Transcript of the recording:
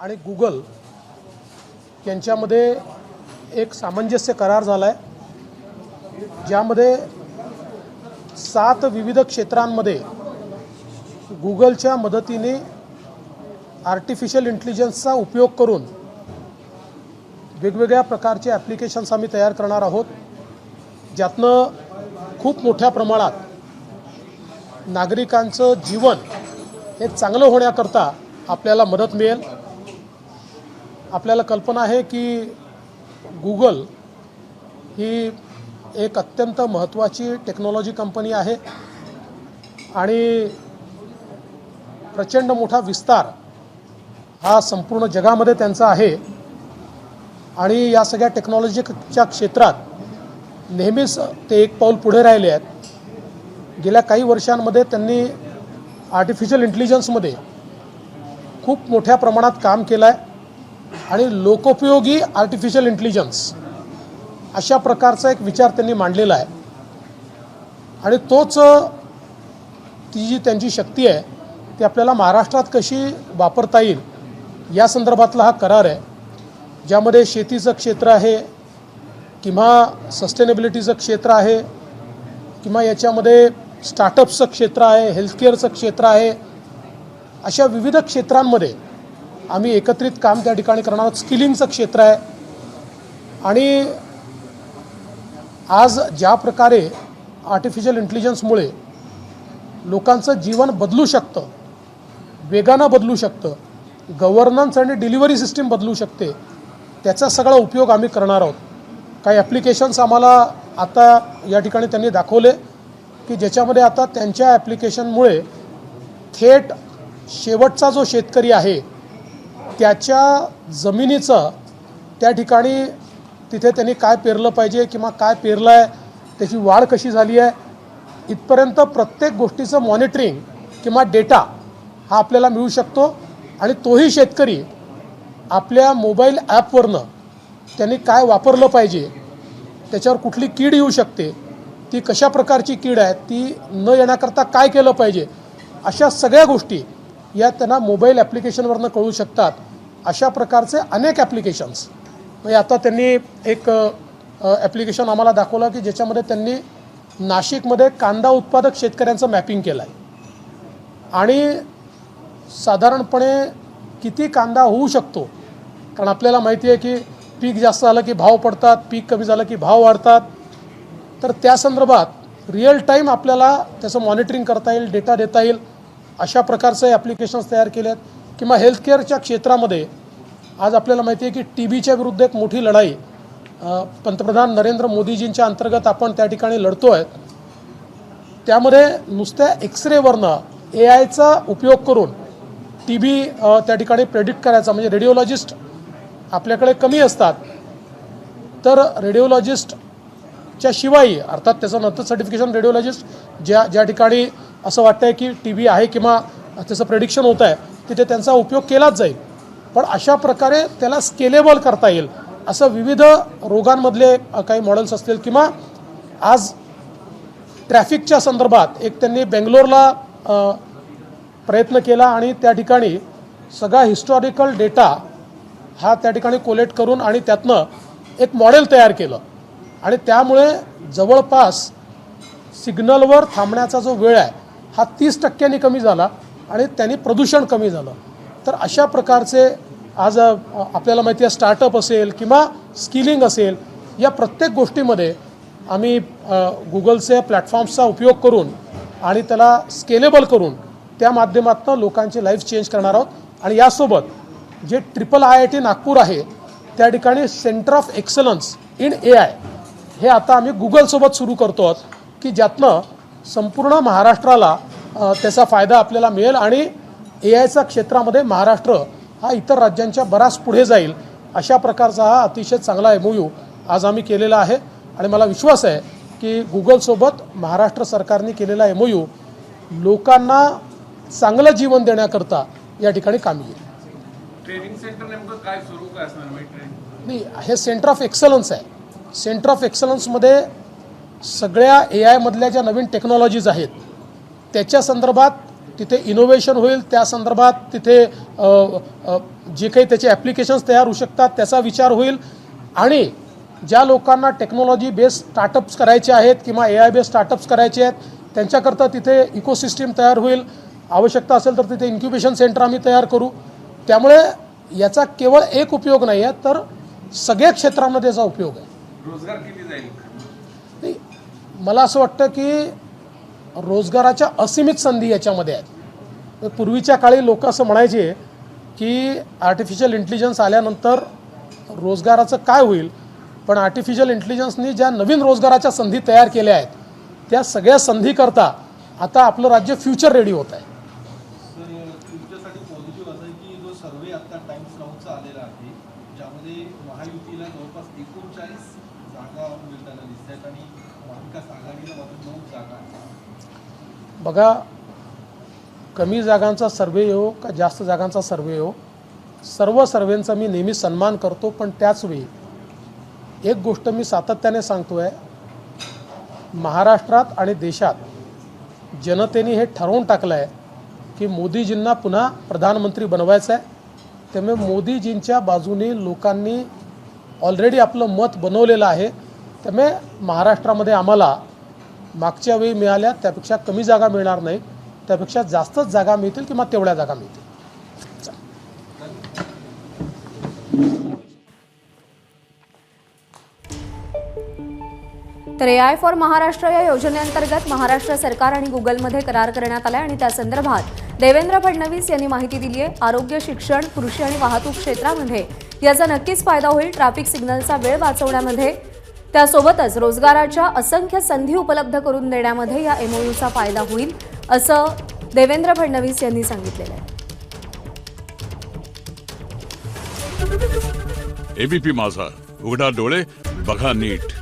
आणि गुगल यांच्यामध्ये एक सामंजस्य करार झाला आहे ज्यामध्ये सात विविध क्षेत्रांमध्ये गुगलच्या मदतीने आर्टिफिशियल इंटेलिजन्सचा उपयोग करून वेगवेगळ्या प्रकारचे ॲप्लिकेशन्स आम्ही तयार करणार आहोत. ज्यातनं खूप मोठ्या प्रमाणात नागरिकांचं जीवन हे चांगलं होण्याकरता आपल्याला मदत मिळेल. आपल्याला कल्पना आहे की गुगल ही एक अत्यंत महत्त्वाची टेक्नॉलॉजी कंपनी आहे आणि प्रचंड मोठा विस्तार हा संपूर्ण जगामध्ये त्यांचा आहे. आणि या सगळ्या टेक्नॉलॉजीच्या क्षेत्रात नेहमीच ते एक पाऊल पुढे राहिले आहेत. गेल्या काही वर्षांमध्ये त्यांनी आर्टिफिशियल इंटेलिजन्समध्ये खूप मोठ्या प्रमाणात काम केलं आहे आणि लोकोपयोगी आर्टिफिशियल इंटेलिजन्स अशा प्रकारचा एक विचार त्यांनी मांडलेला आहे. आणि तोच ती जी त्यांची शक्ती आहे ती आपल्याला महाराष्ट्रात कशी वापरता येईल या संदर्भातला हा करार आहे. ज्यामध्ये शेतीचं क्षेत्र आहे किंवा सस्टेनेबिलिटीचं क्षेत्र आहे किंवा याच्यामध्ये स्टार्टअप्सचं क्षेत्र आहे हेल्थकेअरचं क्षेत्र आहे अशा विविध क्षेत्रांमध्ये आम्ही एकत्रित काम त्या ठिकाणी करणार आहोत. स्किलिंगचं क्षेत्र आहे. आणि आज ज्या प्रकारे आर्टिफिशियल इंटेलिजन्समुळे लोकांचं जीवन बदलू शकतं वेगानं बदलू शकतं गव्हर्नन्स आणि डिलिव्हरी सिस्टीम बदलू शकते त्याचा सगळा उपयोग आम्ही करणार आहोत. काही ॲप्लिकेशन्स आम्हाला आता या ठिकाणी त्यांनी दाखवले की ज्याच्यामध्ये आता त्यांच्या ॲप्लिकेशनमुळे थेट शेवटचा जो शेतकरी आहे त्याच्या जमिनीचं त्या ठिकाणी तिथे त्यांनी काय पेरलं पाहिजे किंवा काय पेरलं आहे त्याची वाढ कशी झाली आहे इथपर्यंत प्रत्येक गोष्टीचं मॉनिटरिंग किंवा डेटा हा आपल्याला मिळू शकतो. आणि तोही शेतकरी आपल्या मोबाईल ॲपवरनं त्यांनी काय वापरलं पाहिजे त्याच्यावर कुठली कीड येऊ शकते ती कशा प्रकारची कीड आहे ती न येण्याकरता काय केलं पाहिजे अशा सगळ्या गोष्टी या त्यांना मोबाईल ॲप्लिकेशनवरनं कळू शकतात. अशा प्रकारचे अनेक ॲप्लिकेशन्स म्हणजे आता त्यांनी एक ॲप्लिकेशन आम्हाला दाखवलं की ज्याच्यामध्ये त्यांनी नाशिकमध्ये कांदा उत्पादक शेतकऱ्यांचं मॅपिंग केलं आहे आणि साधारणपणे किती कांदा होऊ शकतो? कारण आपल्याला माहिती आहे की पीक जास्त झालं की भाव पडतात पीक कमी झालं की भाव वाढतात. तर त्या संदर्भात रिअल टाईम आपल्याला त्याचं मॉनिटरिंग करता येईल डेटा देता येईल. अशा प्रकारचे ॲप्लिकेशन्स तयार केले आहेत किंवा हेल्थकेअरच्या क्षेत्रामध्ये आज आपल्याला माहिती आहे की टी बीच्या विरुद्ध एक मोठी लढाई पंतप्रधान नरेंद्र मोदीजींच्या अंतर्गत आपण त्या ठिकाणी लढतो आहे त्यामध्ये नुसत्या एक्सरेवरनं ए आयचा उपयोग करून टी बी त्या ठिकाणी प्रेडिक्ट करायचा म्हणजे रेडिओलॉजिस्ट आपल्याकडे कमी असतात. तर रेडिओलॉजिस्टच्या शिवाय अर्थात त्याचं नंतर सर्टिफिकेशन रेडिओलॉजिस्ट ज्या ज्या ठिकाणी असं वाटतं आहे की टी बी आहे किंवा त्याचं प्रेडिक्शन होत आहे तिथे त्यांचा उपयोग केलाच जाईल. पण अशा प्रकारे त्याला स्केलेबल करता येईल. असं विविध रोगांमधले काही मॉडेल्स असतील किंवा आज ट्रॅफिकच्या संदर्भात एक त्यांनी बेंगलोरला प्रयत्न केला आणि त्या ठिकाणी सगळा हिस्टॉरिकल डेटा हा त्या ठिकाणी कोलेक्ट करून आणि त्यातनं एक मॉडेल तयार केलं. आणि त्यामुळे जवळपास सिग्नलवर थांबण्याचा जो वेळ आहे हा तीस टक्क्यांनी कमी झाला. आणि त्यांनी प्रदूषण कमी झालं. तर अशा प्रकारचे आज आपल्याला माहिती आहे स्टार्टअप असेल किंवा स्किलिंग असेल या प्रत्येक गोष्टीमध्ये आम्ही गुगलचे प्लॅटफॉर्म्सचा उपयोग करून आणि त्याला स्केलेबल करून त्या माध्यमातून लोकांची लाईफ चेंज करणार आहोत. आणि यासोबत जे triple I I T Nagpur आहे त्या ठिकाणी centre of excellence in A I हे आता आम्ही गुगलसोबत सुरू करतो आहोत की ज्यातनं संपूर्ण महाराष्ट्राला त्याचा फायदा आपल्याला मिळेल आणि ए आयच्या क्षेत्रामध्ये महाराष्ट्र हा इतर राज्यांच्या बराच पुढे जाईल अशा प्रकारचा हा अतिशय चांगला एम यू आज आम्ही केलेला आहे. आणि मला विश्वास आहे की गुगलसोबत महाराष्ट्र सरकारने केलेला एम यू लोकांना चांगलं जीवन देण्याकरता या ठिकाणी कामी येईल. ट्रेनिंग सेंटर नेमकं काय सुरू काय असणार ट्रेनिंग नाही. हे सेंटर ऑफ एक्सलन्स आहे. सेंटर ऑफ एक्सलन्समध्ये सगळ्या ए आयमधल्या ज्या नवीन टेक्नॉलॉजीज आहेत त्याच्या संदर्भात तिथे इनोव्हेशन होईल त्या संदर्भात तिथे जे काही त्याचे ॲप्लिकेशन्स तयार होऊ शकतात त्याचा विचार होईल. आणि ज्या लोकांना टेक्नॉलॉजी बेस्ड स्टार्टअप्स करायचे आहेत किंवा ए आय बेस्ड स्टार्टअप्स करायचे आहेत त्यांच्याकरता तिथे इकोसिस्टीम तयार होईल. आवश्यकता असेल तर तिथे इन्क्युबेशन सेंटर आम्ही तयार करू. त्यामुळे याचा केवळ एक उपयोग नाही आहे तर सगळ्या क्षेत्रामध्ये याचा उपयोग आहे. रोजगार किती जाईल? मला असं वाटतं की रोजगाराच्या असीमित संधी याच्यामध्ये आहेत. पूर्वीच्या काळी लोक असं म्हणायचे की आर्टिफिशियल इंटेलिजन्स आल्यानंतर रोजगाराचं काय होईल? पण आर्टिफिशियल इंटेलिजन्सनी ज्या नवीन रोजगाराच्या संधी तयार केल्या आहेत त्या सगळ्या संधीकरता आता आपलं राज्य फ्युचर रेडी होत आहे तर तुमच्यासाठी पॉझिटिव्ह असं आहे की जो सर्वे आता टाइम्स नाऊचा आलेला आहे ज्यामध्ये महायुतीला जवळपास एकोणचाळीस जागा मिळताना दिसत आहेत आणि महाविकास आघाडीला मात्र नऊ जागा बघा कमी जागांचा सर्वे हो का जास्त जागांचा सर्वे हो सर्व सर्वेंचा मी नेहमी सन्मान करतो पण त्याचवेळी एक गोष्ट मी सातत्याने सांगतो आहे महाराष्ट्रात आणि देशात जनतेने हे ठरवून टाकलं आहे की मोदीजींना पुन्हा प्रधानमंत्री बनवायचं आहे त्यामुळे मोदीजींच्या बाजूने लोकांनी ऑलरेडी आपलं मत बनवलेलं आहे. त्यामुळे महाराष्ट्रामध्ये आम्हाला मागच्या वेळी मिळाल्या त्यापेक्षा कमी जागा मिळणार नाही. त्यापेक्षा जास्तच जागा मिळतील किंवा तेवढ्या जागा मिळतील. तर ए आय फॉर महाराष्ट्र या योजनेअंतर्गत महाराष्ट्र सरकार आणि गुगलमध्ये करार करण्यात आला आणि त्या संदर्भात देवेंद्र फडणवीस यांनी माहिती दिली आहे आरोग्य शिक्षण कृषी आणि वाहतूक क्षेत्रामध्ये याचा नक्कीच फायदा होईल. ट्रॅफिक सिग्नलचा वेळ वाचवण्यामध्ये त्यासोबतच रोजगाराच्या असंख्य संधी उपलब्ध करून देण्यामध्ये या एमओयूचा फायदा होईल असं देवेंद्र फडणवीस यांनी सांगितलेलं आहे. एबीपी माझा. उघडा डोळे बघा नीट.